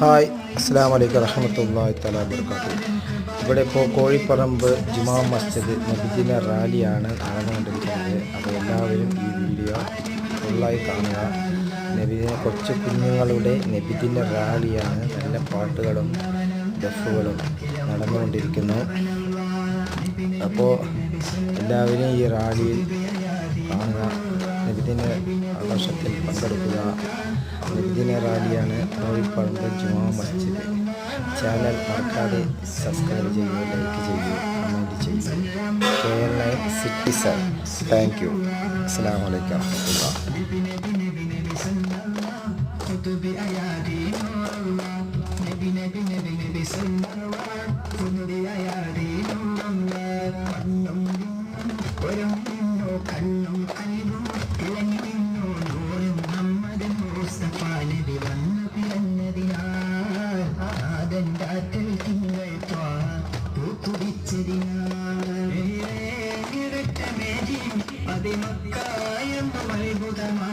Hi അസ്സാം വലൈക്കും വറഹമത്തല്ലാഹി തല വർക്കാത്തു ഇവിടെ ഇപ്പോൾ കോഴിപ്പറമ്പ് ജുമാ മസ്ജിദ് നബിദിന റാലിയാണ് നടന്നുകൊണ്ടിരിക്കുന്നത്. അപ്പോൾ എല്ലാവരും ഈ വീഡിയോ ഫുള്ളായി കാണുക. നബിദിന കൊച്ചു കുഞ്ഞുങ്ങളുടെ നബിദിന റാലിയാണ് നല്ല പാട്ടുകളും ബസ്സുകളും നടന്നുകൊണ്ടിരിക്കുന്നു. അപ്പോൾ എല്ലാവരും ഈ റാലിയിൽ കാണുക. നബിദിന ആഘോഷത്തിൽ പങ്കെടുക്കുക. നബിദിന റാലിയാണ് കോഴിപ്പറമ്പ് ജുമാ മസ്ജിദ്. ചാനൽ മറക്കാതെ സബ്സ്ക്രൈബ് ചെയ്യുക ലൈക്ക് ചെയ്യുക കമന്റ് ചെയ്യുക കേരള സിറ്റിസൺ. Thank you. അസ്സാം വലൈക്കും കണ്ണും കൽവും നിന്നു നൂറ് മുഹമ്മദ് മുസ്തഫ നബി വന്നു പിറന്നതിനാൽ ആദണ്ടാറ്റൽ തിങ്കൾ പൂത്തുടിച്ചതിനാൽ അതിമക്കായെന്നു അത്ഭുതമായി